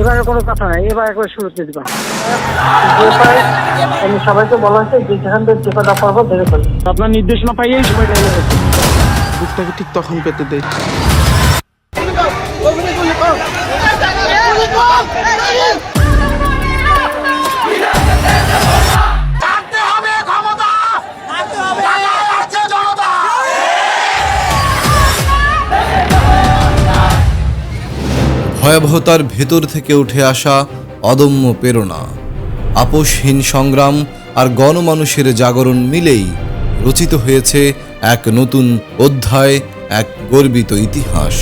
এবারে কোনো কথা নাই এবার একবার শুরুতে দিবা। পাই আমি সবাইকে বলা হয়েছে যে যেখান থেকে যে কথা পারব ধরে ফেলব আপনার নির্দেশনা পাইয়েই সবাই বুকটাকে ঠিক তখন পেতে দেয় ভয়াবহতার ভেতর থেকে উঠে আসা অদম্য প্রেরণা। আপোষহীন সংগ্রাম আর গণমানুষের জাগরণ মিলেই রচিত হয়েছে এক নতুন অধ্যায়, এক গর্বিত ইতিহাস।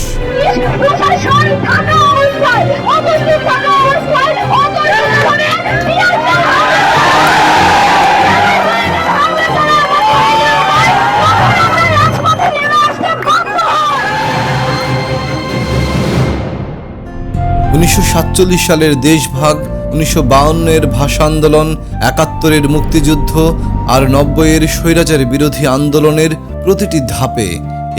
উনিশশো সাতচল্লিশ সালের দেশভাগ, উনিশশো বাউন্নের ভাষা আন্দোলন একাত্তরের মুক্তিযুদ্ধ আর নব্বইয়ের স্বৈরাচার বিরোধী আন্দোলনের প্রতিটি ধাপে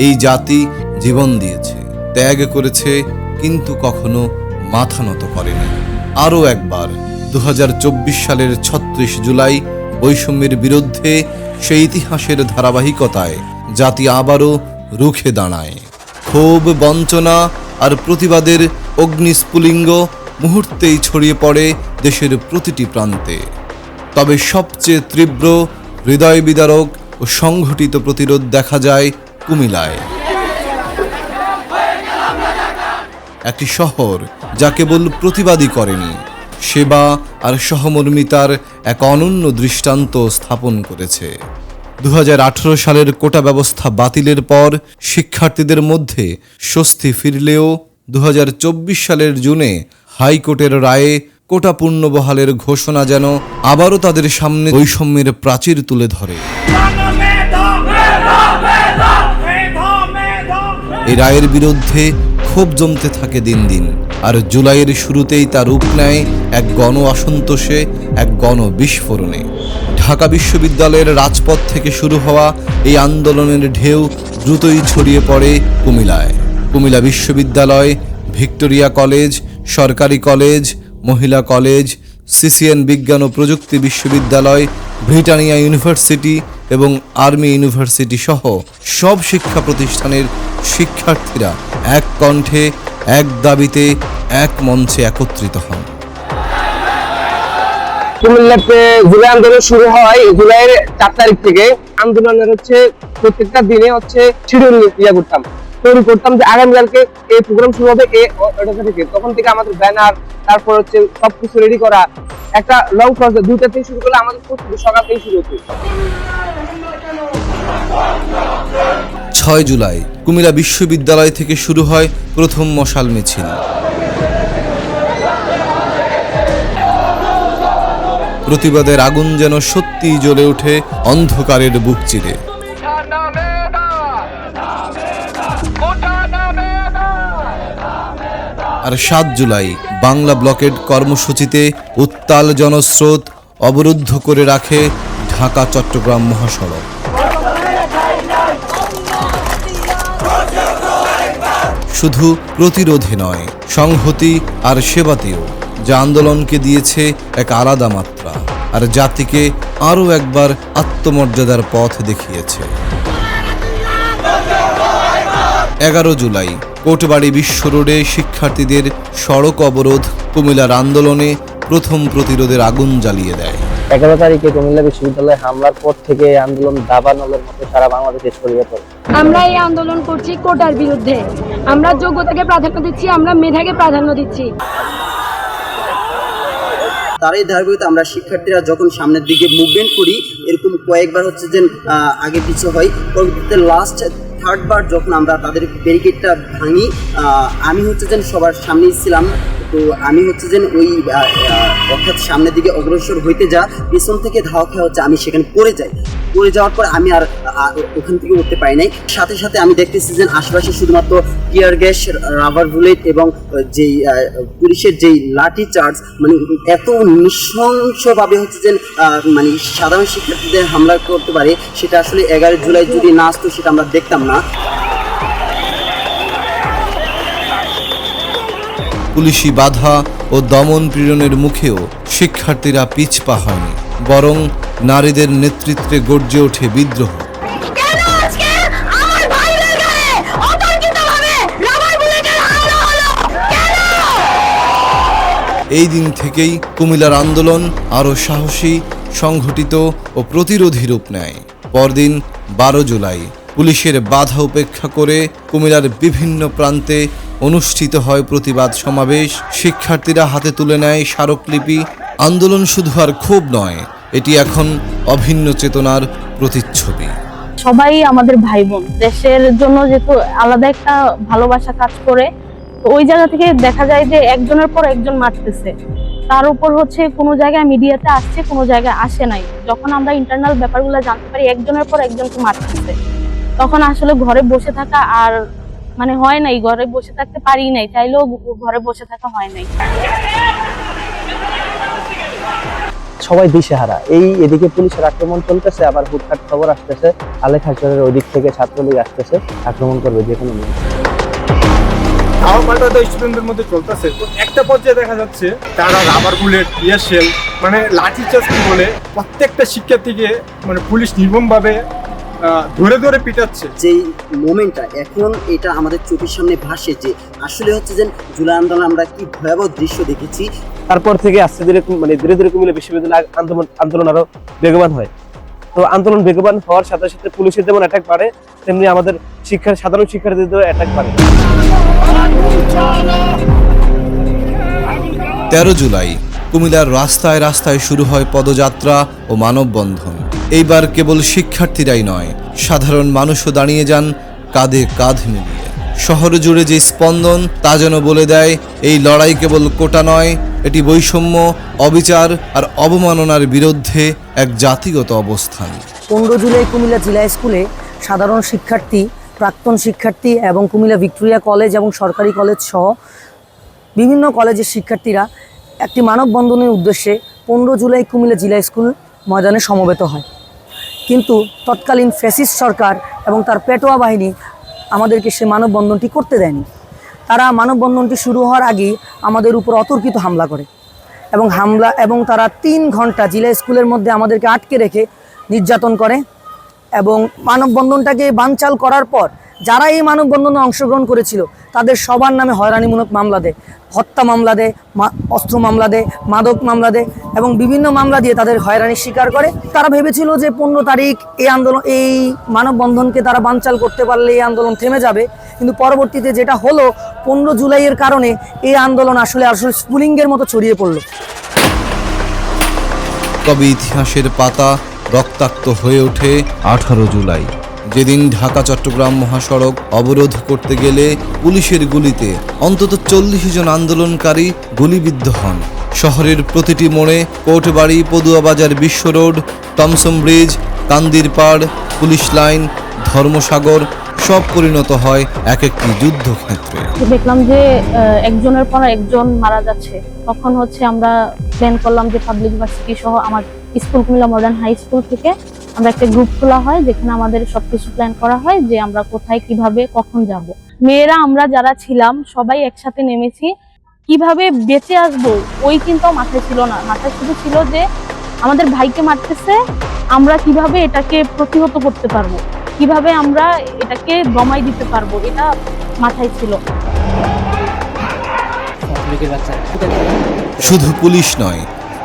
এই জাতি জীবন দিয়েছে, ত্যাগ করেছে, কিন্তু কখনো মাথা নত করেনি। আরও একবার দু হাজার চব্বিশ সালের ছত্রিশ জুলাই বৈষম্যের বিরুদ্ধে সেই ইতিহাসের ধারাবাহিকতায় জাতি আবারও রুখে দাঁড়ায়। ক্ষোভ, বঞ্চনা আর প্রতিবাদের অগ্নিস্ফুলিঙ্গ মুহূর্তেই ছড়িয়ে পড়ে দেশের প্রতিটি প্রান্তে। তবে সবচেয়ে তীব্র হৃদয় বিদারক ও সংঘটিত প্রতিরোধ দেখা যায় কুমিলায় একটি শহর যা কেবল প্রতিবাদী করেনি, সেবা আর সহমর্মিতার এক অনন্য দৃষ্টান্ত স্থাপন করেছে। দু হাজার আঠেরো সালের কোটা ব্যবস্থা বাতিলের পর শিক্ষার্থীদের মধ্যে স্বস্তি ফিরলেও চব্বিশ সালের জুনে হাইকোর্টের রায়ে কোটা পূর্ণবহালের ঘোষণা যেন আবারও তাদের সামনে বৈষম্যের প্রাচীর তুলে ধরে। এই রায়ের বিরুদ্ধে ক্ষোভ জমতে থাকে দিন দিন, আর জুলাইয়ের শুরুতেই তা রূপ নেয় এক গণ অসন্তোষে, এক গণ বিস্ফোরণে। ঢাকা বিশ্ববিদ্যালয়ের রাজপথ থেকে শুরু হওয়া এই আন্দোলনের ঢেউ দ্রুতই ছড়িয়ে পড়ে কুমিলায় কুমিলা বিশ্ববিদ্যালয়, ভিক্টোরিয়া কলেজ, সরকারি কলেজ, মহিলা কলেজ, সিসিএন বিজ্ঞান ও প্রযুক্তি বিশ্ববিদ্যালয়, ব্রিটানিয়া ইউনিভার্সিটি এবং আর্মি ইউনিভার্সিটি সহ সব শিক্ষা প্রতিষ্ঠানের শিক্ষার্থীরা এক কণ্ঠে, এক দাবিতে, এক মঞ্চে একত্রিত হন। কুমিল্লাতে জুলাই আন্দোলন শুরু হয়। জুলাইয়ের চার তারিখ থেকে আন্দোলনের হচ্ছে প্রত্যেকটা দিনে হচ্ছে শিডিউল ইয়ে করতাম তৈরি করতাম যে আগামীকালকে এই প্রোগ্রাম শুরু হবে, এ ওটা থেকে। তখন থেকে আমাদের ব্যানার তারপর হচ্ছে সবকিছু রেডি করা, একটা লং প্রসেস দুইটা থেকে শুরু করলে আমাদের প্রস্তুতি সকাল থেকে শুরু হতো। ছয় জুলাই, কুমিল্লা বিশ্ববিদ্যালয় থেকে শুরু হয় প্রথম মশাল মিছিল। প্রতিবাদের আগুন যেন সত্যিই জ্বলে ওঠে অন্ধকারের বুক চিরে। আর সাত জুলাই বাংলা ব্লকেড কর্মসূচিতে উত্তাল জনস্রোত অবরুদ্ধ করে রাখে ঢাকা, চট্টগ্রাম মহাসড়ক। শুধু প্রতিরোধে নয়, সংহতি আর সেবাতেও যা আন্দোলনকে দিয়েছে এক আলাদা মাত্রা, আর জাতিকে আরও একবার আত্মমর্যাদার পথ দেখিয়েছে। এগারো জুলাই কোটবাড়ি বিশ্ব রোডে শিক্ষার্থীদের সড়ক অবরোধ কুমিল্লার আন্দোলনে প্রথম প্রতিরোধের আগুন জ্বালিয়ে দেয়। এগারো তারিখে কুমিল্লা বিশ্ববিদ্যালয়ে হামলার পর থেকে আন্দোলন দাবানলের মতো সারা বাংলাদেশে ছড়িয়ে পড়ে। আমরা এই আন্দোলন করছি কোটার বিরুদ্ধে। আমরা যোগ্যতাকে প্রাধান্য দিচ্ছি আমরা মেধাকে প্রাধান্য দিচ্ছি। তারই ধারাবাহিকতা আমরা শিক্ষার্থীরা যখন সামনের দিকে মুভমেন্ট করি এরকম কয়েকবার হচ্ছে যে আগে পিছু হয়। পরবর্তীতে লাস্ট থার্ড বার যখন আমরা তাদের ব্যারিকেডটা ভাঙি আমি হচ্ছে যেন সবার সামনেই ছিলাম। তো আমি হচ্ছে যে ওই অর্থাৎ সামনের দিকে অগ্রসর হইতে যা, পেছন থেকে ধাওয়া খেয়ে হচ্ছে, আমি সেখানে পড়ে যাই। পড়ে যাওয়ার পর আমি আর ওখান থেকে উঠতে পারি নাই। সাথে সাথে আমি দেখতেছি যে আশেপাশে শুধুমাত্র টিয়ার গ্যাস রাবার বুলেট এবং যেই পুলিশের যেই লাঠি চার্জ মানে এত নৃশংসভাবে হচ্ছে যে মানে সাধারণ শিক্ষার্থীদের হামলা করতে পারে, সেটা আসলে এগারো জুলাই যদি না আসতো, সেটা আমরা দেখতাম না। পুলিশি বাধা ও দমন পীড়নের মুখেও শিক্ষার্থীরা পিছপা হয়নি বরং নারীদের নেতৃত্বে গর্জে ওঠে বিদ্রোহ। এই দিন থেকেই কুমিল্লার আন্দোলন আরও সাহসী সংঘটিত ও প্রতিরোধী রূপ নেয়। পরদিন বারো জুলাই পুলিশের বাধা উপেক্ষা করে কুমিল্লার বিভিন্ন প্রান্তে অনুষ্ঠিত হয় প্রতিবাদ সমাবেশ। শিক্ষার্থীরা হাতে তুলে নেয় স্মারকলিপি। আন্দোলন শুধু আর ক্ষোভ নয়, এটি এখন অভিন্ন চেতনার প্রতিচ্ছবি। সবাই আমাদের ভাই বোন দেশের জন্য যেহেতু আলাদা একটা ভালোবাসা কাজ করে ওই জায়গা থেকে দেখা যায় যে একজনের পর একজন মারতেছে। তার উপর হচ্ছে কোনো জায়গায় মিডিয়াতে আসছে, কোনো জায়গায় আসে নাই। যখন আমরা ইন্টারনাল ব্যাপারগুলো জানতে পারি, একজনের পর একজনকে মারতেছে। তখন আসলে ঘরে বসে থাকা আর মানে হয় নাই ঘরে বসে থাকতে পারি নাই চাইলেও ঘরে বসে থাকা হয় নাই। সবাই দিশেহারা। এই এদিকে পুলিশের আক্রমণ চলতেছে আবার হুটহাট খবর আসতেছে আলেখ হাজারের ওই দিক থেকে ছাত্রলীগ আসতেছে আক্রমণ করবে যে কোনো পাল্টা স্টুডেন্টদের মধ্যে চলতেছে। তো একটা পর্যায়ে দেখা যাচ্ছে তারা রাবার বুলেট ইয়ার শেল মানে লাঠি চার্জ কি বলে প্রত্যেকটা শিক্ষার্থীকে মানে পুলিশ নির্মমভাবে ধরে ধরে পিটাচ্ছে। যেই মোমেন্টটা এখন এটা আমাদের চোখের সামনে ভাসে যে আসলে হচ্ছে যে জুলাই আন্দোলন আমরা কি ভয়াবহ দৃশ্য দেখেছি। তারপর থেকে আস্তে ধীরে মানে ধীরে ধীরে কুমিল্লা বিশ্ববিদ্যালয় আন্দোলন আন্দোলন আরও বেগবান হয়। তো আন্দোলন বেগবান হওয়ার সাথে সাথে পুলিশের যেমন অ্যাটাক বাড়ে তেমনি আমাদের শিক্ষার সাধারণ শিক্ষার্থীদের অ্যাটাক বাড়ে। তেরো জুলাই কুমিল্লার রাস্তায় রাস্তায় শুরু হয় পদযাত্রা ও মানববন্ধন। এইবার কেবল শিক্ষার্থীরাই নয়, সাধারণ মানুষও দাঁড়িয়ে যান কাঁধে কাঁধ মিলিয়ে। শহর জুড়ে যে স্পন্দন, তা যেন বলে দেয়, এই লড়াই কেবল কোটা নয়, এটি বৈষম্য, অবিচার আর অবমাননার বিরুদ্ধে এক জাতিগত অবস্থান। পনেরো জুলাই কুমিল্লা জেলা স্কুলে সাধারণ শিক্ষার্থী, প্রাক্তন শিক্ষার্থী এবং কুমিল্লা ভিক্টোরিয়া কলেজ এবং সরকারি কলেজ সহ বিভিন্ন কলেজের শিক্ষার্থীরা একটি মানববন্ধনের উদ্দেশ্যে পনেরো জুলাই কুমিল্লা জেলা স্কুল ময়দানে সমবেত হয়। কিন্তু তৎকালীন ফ্যাসিস্ট সরকার এবং তার পেটোয়া বাহিনী আমাদেরকে সে মানববন্ধনটি করতে দেয়নি। তারা মানববন্ধনটি শুরু হওয়ার আগেই আমাদের উপর অতর্কিত হামলা করে এবং হামলা এবং তারা তিন ঘণ্টা জিলা স্কুলের মধ্যে আমাদেরকে আটকে রেখে নির্যাতন করে এবং মানববন্ধনটাকে বানচাল করার পর যারা এই মানববন্ধনে অংশগ্রহণ করেছিল, তাদের সবার নামে হয়রানিমূলক মামলা দেয়। হত্যা মামলা দেয় অস্ত্র মামলা দেয়, মাদক মামলা দেয় এবং বিভিন্ন মামলা দিয়ে তাদের হয়রানির শিকার করে। তারা ভেবেছিল যে পনেরো তারিখ এই আন্দোলন, এই মানববন্ধনকে তারা বানচাল করতে পারলে এই আন্দোলন থেমে যাবে। কিন্তু পরবর্তীতে যেটা হলো, পনেরো জুলাইয়ের কারণে এই আন্দোলন আসলে আসলে স্পুলিংয়ের মতো ছড়িয়ে পড়ল। তবে ইতিহাসের পাতা রক্তাক্ত হয়ে ওঠে আঠারো জুলাই। যেদিন ঢাকা, চট্টগ্রাম মহাসড়ক অবরোধ করতে গেলে পুলিশের গুলিতে অন্তত চল্লিশ জন আন্দোলনকারী গুলিবিদ্ধ হন। শহরের প্রতিটি মোড়ে কোর্টবাড়ি পদুয়াবাজার, বিশ্ব রোড, টমসম ব্রিজ, কান্দির পাড়, পুলিশ লাইন, ধর্মসাগর সব পরিণত হয় এক একটি যুদ্ধক্ষেত্রে দেখলাম যে একজনের পর একজন মারা যাচ্ছে। তখন হচ্ছে আমরা প্ল্যান করলাম যে পাবলিক ইউনিভার্সিটি সহ আমার school Cumilla modern high school থেকে আমরা একটা গ্রুপ খোলা হয়, যেখানে আমাদের সবকিছু প্ল্যান করা হয় যে আমরা কোথায়, কীভাবে, কখন যাব। মেয়েরা, আমরা যারা ছিলাম, সবাই একসাথে নেমেছি। কীভাবে বেঁচে আসব, ওই কিন্তু মাথায় ছিল না। মাথায় শুধু ছিল যে আমাদের ভাইকে মারতেছে, আমরা কীভাবে এটাকে প্রতিহত করতে পারব? কীভাবে আমরা এটাকে দমাই দিতে পারব? এটা মাথায় ছিল। শুধু পুলিশ নয়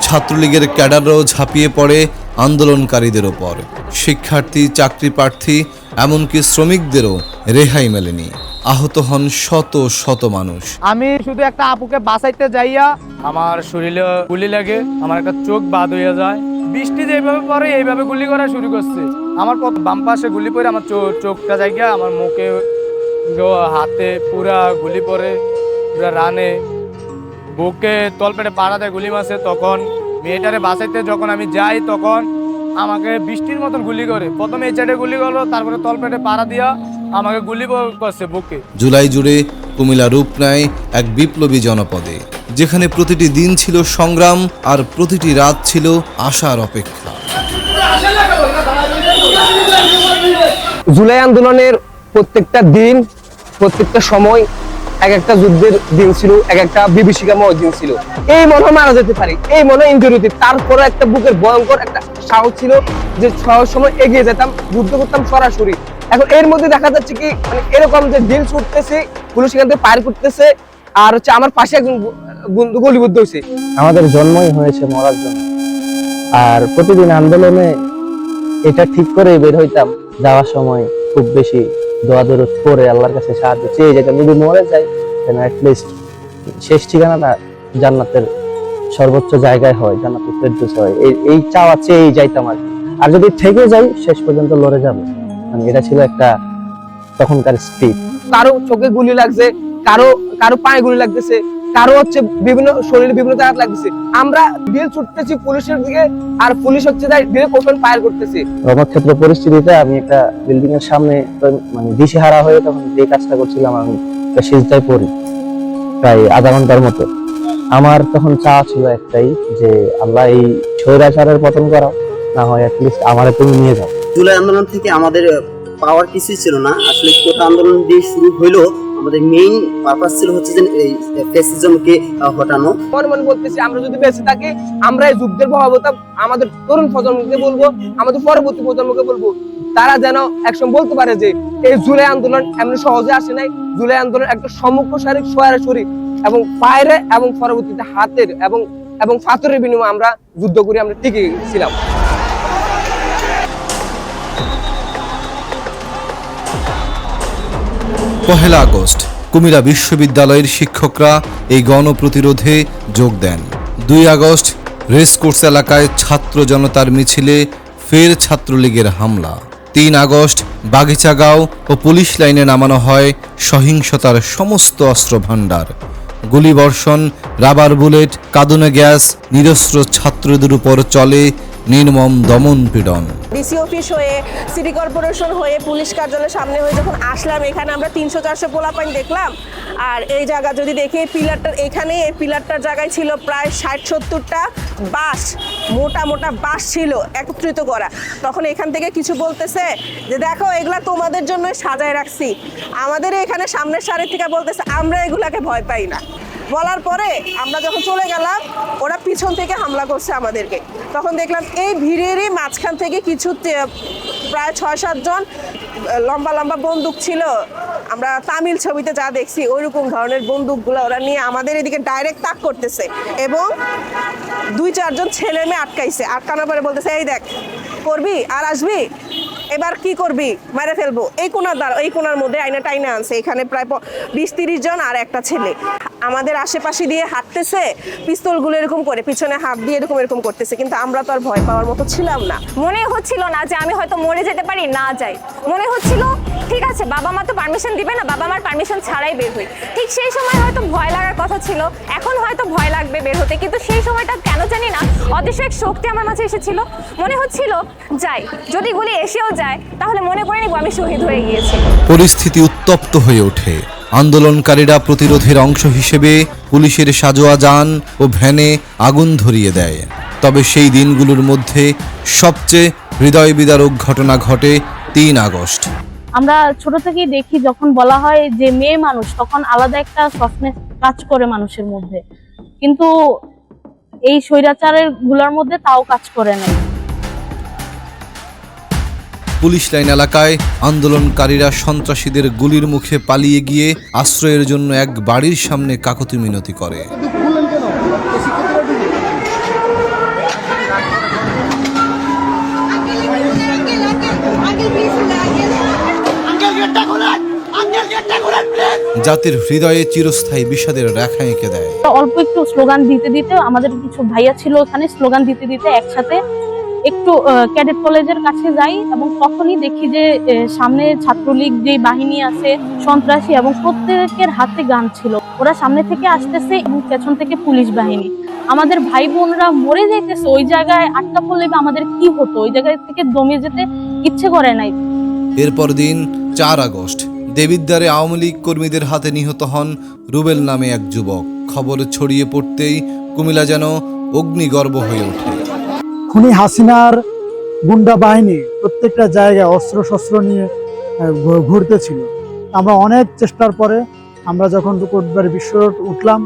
ছাত্রলীগের ক্যাডাররাও ঝাঁপিয়ে পড়ে আন্দোলনকারীদের ওপর। শিক্ষার্থী চাকরি প্রার্থী এমনকি শ্রমিকদেরও রেহাই মেলেনি। আহত হন শত শত মানুষ। আমি শুধু একটা আপুকে বাঁচাইতে যাইয়া আমার শরীরে গুলি লাগে, আমার একটা চোখ বাদ হয়ে যায়। বৃষ্টি যেভাবে পরে এইভাবে গুলি করা শুরু করছে। আমার পথ বাম পাশে গুলি পরে আমার চোখটা জায়গা, আমার মুখে হাতে পুরা গুলি পরে পুরা রানে। বুকে তলপেটে পাড়া দেয় গুলি মাসে তখন মেয়েটারে বাঁচাইতে যখন আমি যাই তখন আমাকে বৃষ্টির মতন গুলি করে। প্রথমে এই সাইডে গুলি করল তারপরে তলপেটে পাড়া দিয়া আমাকে গুলি করছে বুকে। জুলাই জুড়ে কুমিল্লা রূপ নেয় এক বিপ্লবী জনপদে যেখানে প্রতিটি দিন ছিল সংগ্রাম আর প্রতিটি রাত ছিল আশার অপেক্ষা। জুলাই আন্দোলনের প্রত্যেকটা দিন প্রত্যেকটা সময় এক একটা যুদ্ধের দিন ছিল, এক একটা বিভীষিকাময় দিন ছিল। এই মনে মারা যেতে পারি, এই মনে ইঞ্জুরি হতে তারপরে একটা বুকের ভয়ঙ্কর একটা সাহস ছিল যে সব সময় এগিয়ে যেতাম, যুদ্ধ করতাম সরাসরি। এখন এর মধ্যে দেখা যাচ্ছে কি মানে এরকম যে দিল ছুটতেছে, পুলিশ এখান থেকে পার করতেছে, আর হচ্ছে আমার পাশে একজন বন্ধু গলিবদ্ধ হয়েছে। আমাদের জন্মই হয়েছে মরার জন্য। আর প্রতিদিন আন্দোলনে এটা ঠিক করে বের হইতাম, যাওয়ার সময় খুব বেশি দোয়া দরুদ করে আল্লাহর কাছে সাহায্য চেয়ে যেতাম যদি মরে যাই যেন অ্যাটলিস্ট শেষ ঠিকানাটা জান্নাতের সর্বোচ্চ জায়গায় হয় জান্নাতের ফেরদুস হয়। এই এই চাওয়া চেয়েই যাইতাম আর। আর যদি থেকে যাই, শেষ পর্যন্ত লড়ে যাব। মানে এটা ছিল একটা তখনকার স্পিড কারও চোখে গুলি লাগছে, কারও কারও পায়ে গুলি লাগতেছে কারও হচ্ছে বিভিন্ন শরীরে বিভিন্ন জায়গা লাগতেছে। আমরা দিল ছুটতেছি পুলিশের দিকে আর পুলিশ হচ্ছে তাই ডিরেক্ট ওপেন ফায়ার করতেছে। রণক্ষেত্র পরিস্থিতিতে আমি একটা বিল্ডিং এর সামনে মানে দিশেহারা হয়ে তখন যে কাজটা করছিলাম আমি সিজদায় পড়ি প্রায় আধা ঘণ্টার মতো। আমার তখন চাওয়া ছিল একটাই যে আল্লাহ এই স্বৈরাচারের পতন করাও না হয় অ্যাটলিস্ট আমারে তুমি নিয়ে যাও। জুলাই আন্দোলন থেকে আমাদের পাওয়ার কিছুই ছিল না। আসলে কোটা আন্দোলন দিয়ে শুরু হইল আমাদের মেইন পারপাস ছিল হচ্ছে যে এই ফ্যাসিজমকে হটানো। বলতেছি আমরা যদি বেঁচে থাকি, আমরা এই যুদ্ধের আমাদের তরুণ প্রজন্মকে বলব, আমাদের পরবর্তী প্রজন্মকে বলব। তারা যেন একসময় বলতে পারে যে, এই জুলাই আন্দোলন এমনি সহজে আসে নাই। জুলাই আন্দোলন একটা সমগ্র সরাসরি এবং পায়ের এবং পরবর্তীতে হাতের এবং এবং পাথরের বিনিময়ে আমরা যুদ্ধ করে, আমরা টিকে ছিলাম। পহেলা আগস্ট কুমিল্লা বিশ্ববিদ্যালয়ের শিক্ষকরা এই গণপ্রতিরোধে যোগ দেন। দুই আগস্ট রেসকোর্স এলাকায় ছাত্র জনতার মিছিলে ফের ছাত্রলীগের হামলা। তিন আগস্ট, বাগিচাগাঁও ও পুলিশ লাইনে নামানো হয় সহিংসতার সমস্ত অস্ত্রভাণ্ডার। গুলিবর্ষণ, রাবার বুলেট, কাঁদুনে গ্যাস, নিরস্ত্র ছাত্রদের উপর চলে নির্মম দমন পীড়ন। ডিসি অফিস হয়ে, সিটি কর্পোরেশন হয়ে পুলিশ কার্যালয়ের সামনে হয়ে যখন আসলাম, এখানে আমরা তিনশো চারশো পোলাপাইন দেখলাম। আর এই জায়গা যদি দেখি পিলারটার এখানে, এই পিলারটার জায়গায় ছিল প্রায় ষাট সত্তরটা বাঁশ, মোটা মোটা বাঁশ ছিল একত্রিত করা। তখন এখান থেকে কিছু বলতেছে যে, দেখো, এগুলা তোমাদের জন্য সাজায় রাখছি। আমাদের এখানে সামনের সারি থেকে বলতেছে, আমরা এগুলাকে ভয় পাই না। বলার পরে আমরা যখন চলে গেলাম, ওরা পিছন থেকে হামলা করছে আমাদেরকে। তখন দেখলাম এই ভিড়েরই মাঝখান থেকে কিছু প্রায় ছয় সাতজন লম্বা লম্বা বন্দুক ছিল। আমরা তামিল ছবিতে যা দেখছি, ওইরকম ধরনের বন্দুকগুলো ওরা নিয়ে আমাদের এদিকে ডাইরেক্ট তাক করতেছে এবং দুই চারজন ছেলে মেয়ে আটকাইছে। আটকানোর পরে বলতেছে, এই দেখ, করবি আর আসবি? এবার কি করবি? মেরে ফেলব। এই কোনার দ্বার, এই কোনার মধ্যে আইনা টাইনা আনছে। এখানে প্রায় বিশ, তিরিশ জন আর একটা ছেলে। আমাদের আশেপাশে দিয়ে হাঁটতেছে পিস্তলগুলো এরকম করে পিছনে হাত দিয়ে এরকম এরকম করতেছে কিন্তু আমরা তো আর ভয় পাওয়ার মতো ছিলাম না। মনে হচ্ছিল না যে আমি হয়তো মরে যেতে পারি না যাই। মনে হচ্ছিল ঠিক আছে বাবা মা তো পারমিশন দিবে না বাবা মার পারমিশন ছাড়াই বের হই। ঠিক সেই সময় হয়তো ভয় লাগার কথা ছিল এখন হয়তো ভয় লাগবে বের হতে কিন্তু সেই সময়টা কেন জানি না অদৃশ্য এক শক্তি আমার মাঝে এসেছিল। মনে হচ্ছিল যাই যদি গুলি এসেও যায় তাহলে মনে করে নিব আমি শহীদ হয়ে গিয়েছি। পরিস্থিতি উত্তপ্ত হয়ে ওঠে। আন্দোলনকারীরা প্রতিরোধের অংশ হিসেবে পুলিশের সাজোয়া যান ও ভ্যানে আগুন ধরিয়ে দেয়। তবে সেই দিনগুলোর মধ্যে সবচেয়ে হৃদয় বিদারক ঘটনা ঘটে তিন আগস্ট। আমরা ছোট থেকেই দেখি যখন বলা হয় যে মেয়ে মানুষ, তখন আলাদা একটা সফটনেস কাজ করে মানুষের মধ্যে। কিন্তু এই স্বৈরাচারেরগুলার মধ্যে তাও কাজ করে নাই। পুলিশ লাইন এলাকায় আন্দোলনকারীরা সন্ত্রাসীদের গুলির মুখে পালিয়ে গিয়ে আশ্রয়ের জন্য এক বাড়ির সামনে কাকতি মিনতি করে। জাতির হৃদয়ে চিরস্থায়ী বিষাদের রেখা এঁকে দেয়। অল্প একটু স্লোগান দিতে দিতে আমাদের কিছু ভাইয়া ছিল ওখানে, স্লোগান দিতে দিতে একসাথে একটু ক্যাডেট কলেজের কাছে যাই এবং তখনই দেখি যে সামনে ছাত্রলীগ যে বাহিনী আছে, সন্ত্রাসী এবং প্রত্যেকের হাতে গান ছিল। ওরা সামনে থেকে আসতেছে এবং পেছন থেকে পুলিশ বাহিনী। আমাদের ভাই বোনরা মরে যাইতেছে। ওই জায়গায় আটকা পড়লে আমাদের কি হতো? ওই জায়গায় থেকে দমে যেতে ইচ্ছে করে নাই। এরপর দিন চার আগস্ট, দেবিদ্বারে আওয়ামী লীগ কর্মীদের হাতে নিহত হন রুবেল নামে এক যুবক। খবর ছড়িয়ে পড়তেই কুমিল্লা যেন অগ্নিগর্ভ হয়ে ওঠে। খুনি হাসিনার গুন্ডা বাহিনী প্রত্যেকটা জায়গায় অস্ত্র শস্ত্র নিয়ে ঘুরতেছিল। আমরা অনেক চেষ্টার পরে আমরা যখন কোটবাড়ি বিশ্ব উঠলাম,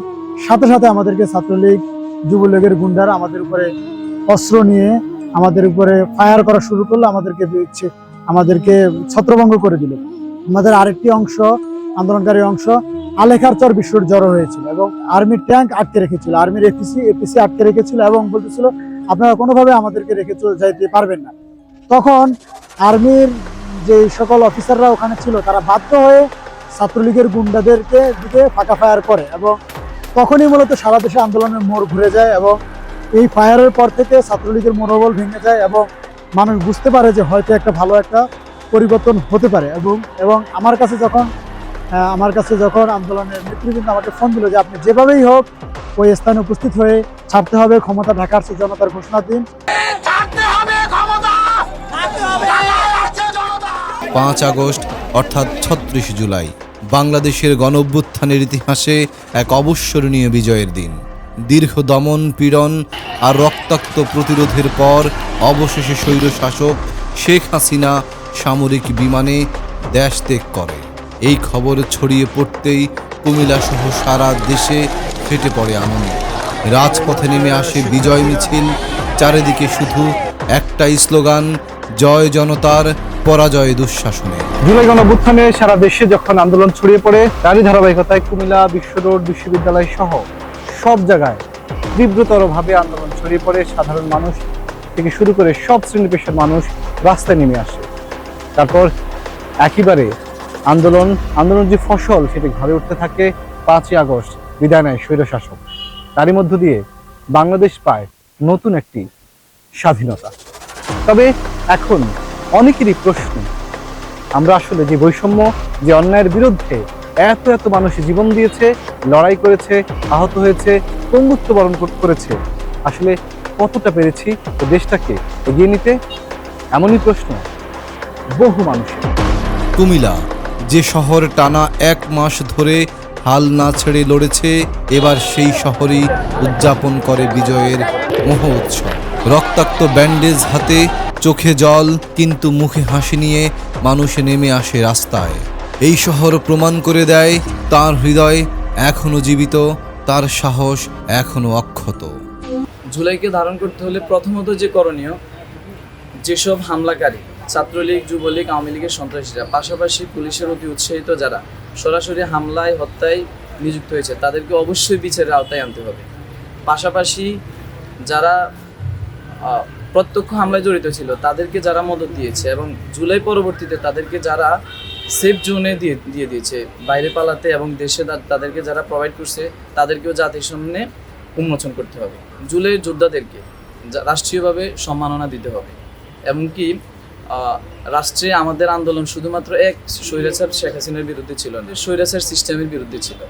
সাথে সাথে আমাদেরকে ছাত্রলীগ, যুবলীগের গুন্ডারা আমাদের উপরে অস্ত্র নিয়ে আমাদের উপরে ফায়ার করা শুরু করল, আমাদেরকে আমাদেরকে ছত্রভঙ্গ করে দিল। আমাদের আরেকটি অংশ, আন্দোলনকারী অংশ, আলেখার চর বিশ্বর জড়ো হয়েছিল এবং আর্মির ট্যাঙ্ক আটকে রেখেছিল। আর্মির এপিসি এপিসি আটকে রেখেছিল এবং বলতেছিল আপনারা কোনোভাবে আমাদেরকে রেখে চলে যাইতে পারবেন না। তখন আর্মির যে সকল অফিসাররা ওখানে ছিল, তারা বাধ্য হয়ে ছাত্রলীগের গুন্ডাদেরকে দিকে ফাঁকা ফায়ার করে এবং তখনই মূলত সারা দেশে আন্দোলনের মোড় ঘুরে যায় এবং এই ফায়ারের পর থেকে ছাত্রলীগের মনোবল ভেঙে যায় এবং মানুষ বুঝতে পারে যে হয়তো একটা ভালো একটা পরিবর্তন হতে পারে এবং এবং আমার কাছে যখন আমার কাছে যখন আন্দোলনের নেতৃবৃন্দ আমাকে ফোন দিল যে আপনি যেভাবেই হোক ওই স্থানে উপস্থিত হয়ে ছাড়তে হবে ক্ষমতা ঢাকার সে জনতার ঘোষণা দিন। পাঁচ আগস্ট অর্থাৎ ছত্রিশ জুলাই বাংলাদেশের গণঅভ্যুত্থানের ইতিহাসে এক অবসরণীয় বিজয়ের দিন। দীর্ঘ দমন পীড়ন আর রক্তাক্ত প্রতিরোধের পর অবশেষে স্বৈরশাসক শেখ হাসিনা সামরিক বিমানে দেশ ত্যাগ করে। এই খবর ছড়িয়ে পড়তেই কুমিল্লা সহ সারা দেশে ফেটে পড়ে আনন্দ। রাজপথে নেমে আসে বিজয় মিছিল। চারিদিকে শুধু একটাই স্লোগান, জয় জনতার, পরাজয় দুঃশাসনে জুলাই গণঅভ্যুত্থানে সারা দেশে যখন আন্দোলন ছড়িয়ে পড়ে, তারই ধারাবাহিকতায় কুমিল্লা বিশ্ব রোড বিশ্ববিদ্যালয় সহ সব জায়গায় তীব্রতরভাবে আন্দোলন ছড়িয়ে পড়ে। সাধারণ মানুষ থেকে শুরু করে সব শ্রেণি পেশার মানুষ রাস্তায় নেমে আসে। তারপর একেবারে আন্দোলন আন্দোলন যে ফসল সেটি ঘরে উঠতে থাকে পাঁচই আগস্ট, বিদায় নেয় স্বৈরশাসক। তারই মধ্য দিয়ে বাংলাদেশ পায় নতুন একটি স্বাধীনতা। তবে এখন অনেকেরই প্রশ্ন, আমরা আসলে যে বৈষম্য, যে অন্যায়ের বিরুদ্ধে এত এত মানুষ জীবন দিয়েছে, লড়াই করেছে, আহত হয়েছে, পঙ্গুত্ব বরণ করেছে, আসলে কতটা পেরেছি দেশটাকে এগিয়ে নিতে? এমনই প্রশ্ন বহু মানুষের। কুমিল্লা যে শহর টানা এক মাস ধরে হাল না ছেড়ে লড়েছে, এবার সেই শহরেই উদযাপন করে বিজয়ের মোহ উৎসব। রক্তাক্ত ব্যান্ডেজ হাতে, চোখে জল, কিন্তু মুখে হাসি নিয়ে মানুষ নেমে আসে রাস্তায়। এই শহর প্রমাণ করে দেয়, তার হৃদয় এখনও জীবিত, তার সাহস এখনও অক্ষত। জুলাইকে ধারণ করতে হলে প্রথমত যে করণীয়, যেসব হামলাকারী ছাত্রলীগ, যুবলীগ, আওয়ামী লীগের সন্ত্রাসীরা, পাশাপাশি পুলিশের অতি উৎসাহিত যারা, সরাসরি হামলায়, হত্যায় নিযুক্ত হয়েছে, তাদেরকে অবশ্যই বিচারের আওতায় আনতে হবে। পাশাপাশি যারা প্রত্যক্ষ হামলায় জড়িত ছিল, তাদেরকে যারা মদত দিয়েছে এবং জুলাই পরবর্তীতে তাদেরকে যারা সেফ জোনে দিয়ে দিয়ে দিয়েছে, বাইরে পালাতে এবং দেশে তাদেরকে যারা প্রোভাইড করছে, তাদেরকেও জাতির সামনে উন্মোচন করতে হবে। জুলাই যোদ্ধাদেরকে রাষ্ট্রীয়ভাবে সম্মাননা দিতে হবে। এমনকি রাষ্ট্রে আমাদের আন্দোলন শুধুমাত্র এক, স্বৈরাচার শেখ হাসিনার বিরুদ্ধে ছিল না, স্বৈরাচার সিস্টেমের বিরুদ্ধে ছিল।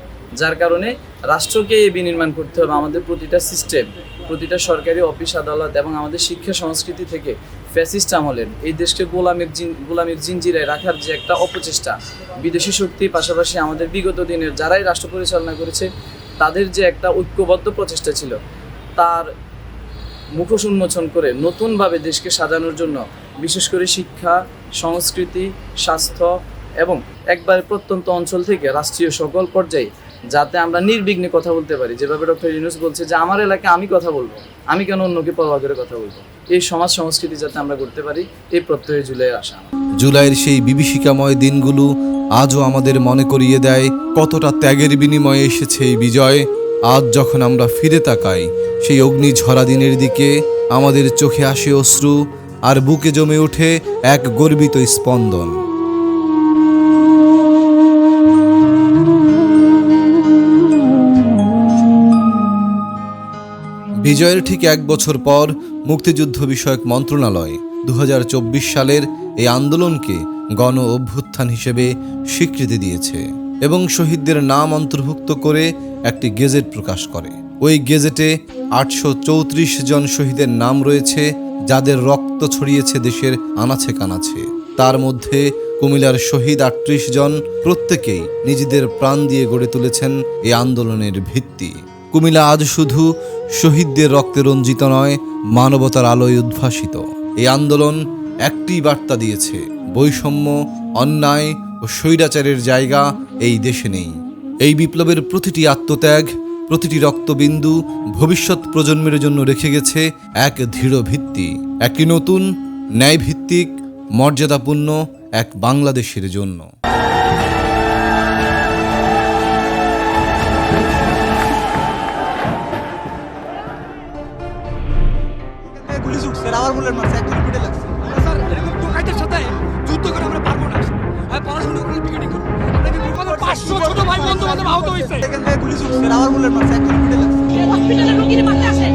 যার কারণে রাষ্ট্রকে এই বিনির্মাণ করতে হবে। আমাদের প্রতিটা সিস্টেম, প্রতিটা সরকারি অফিস, আদালত এবং আমাদের শিক্ষা সংস্কৃতি থেকে ফ্যাসিস্ট আমলের, এই দেশকে গোলামের গোলামের জিনজিরায় রাখার যে একটা অপচেষ্টা, বিদেশি শক্তি পাশাপাশি আমাদের বিগত দিনের যারাই রাষ্ট্র পরিচালনা করেছে, তাদের যে একটা ঐক্যবদ্ধ প্রচেষ্টা ছিল, তার মুখোশ উন্মোচন করে নতুনভাবে দেশকে সাজানোর জন্য বিশেষ করে শিক্ষা, সংস্কৃতি, স্বাস্থ্য এবং একবারে প্রত্যন্ত অঞ্চল থেকে রাষ্ট্রীয় সকল পর্যায়ে যাতে আমরা নির্বিঘ্নে কথা বলতে পারি। যেভাবে ডক্টর ইউনুস বলছে যে, আমার এলাকায় আমি কথা বলব, আমি কেন অন্যকে পরোয়া করে কথা বলব? এই সমাজ সংস্কৃতি যাতে আমরা করতে পারি, এই প্রত্যয়ে জুলাই আসা জুলাইয়ের সেই বিভীষিকাময় দিনগুলো আজও আমাদের মনে করিয়ে দেয়, কতটা ত্যাগের বিনিময়ে এসেছে এই বিজয়। আজ যখন আমরা ফিরে তাকাই, সেই অগ্নিঝরা দিনের দিকে আমাদের চোখে আসে অশ্রু আর বুকে জমে ওঠে এক গর্বিত স্পন্দন। বিজয়ের ঠিক এক বছর পর মুক্তিযুদ্ধ বিষয়ক মন্ত্রণালয় দু হাজার চব্বিশ সালের এই আন্দোলনকে গণ অভ্যুত্থান হিসেবে স্বীকৃতি দিয়েছে এবং শহীদদের নাম অন্তর্ভুক্ত করে একটি গেজেট প্রকাশ করে। ওই গেজেটে আটশো চৌত্রিশ জন শহীদের নাম রয়েছে যাদের রক্ত ছড়িয়েছে দেশের আনাচে কানাচে। তার মধ্যে কুমিল্লার শহীদ আটত্রিশ জন প্রত্যেকেই নিজেদের প্রাণ দিয়ে গড়ে তুলেছেন এই আন্দোলনের ভিত্তি। কুমিল্লা আজ শুধু শহীদদের রক্তে রঞ্জিত নয়, মানবতার আলোয় উদ্ভাসিত। এই আন্দোলন একটি বার্তা দিয়েছে, বৈষম্য, অন্যায় ও স্বৈরাচারের জায়গা এই দেশে নেই। এই বিপ্লবের প্রতিটি আত্মত্যাগ প্রতিটি রক্তবিন্দু ভবিষ্যৎ প্রজন্মের জন্য রেখে গেছে এক দৃঢ় ভিত্তি, একটি নতুন ন্যায়ভিত্তিক, মর্যাদাপূর্ণ এক বাংলাদেশের জন্য। গুলি আহত হয়েছে সেখান থেকে পুলিশ উঠছে আবার বললেন মারছে এক কিলোমিটার হসপিটালে রোগীর মারতে আসে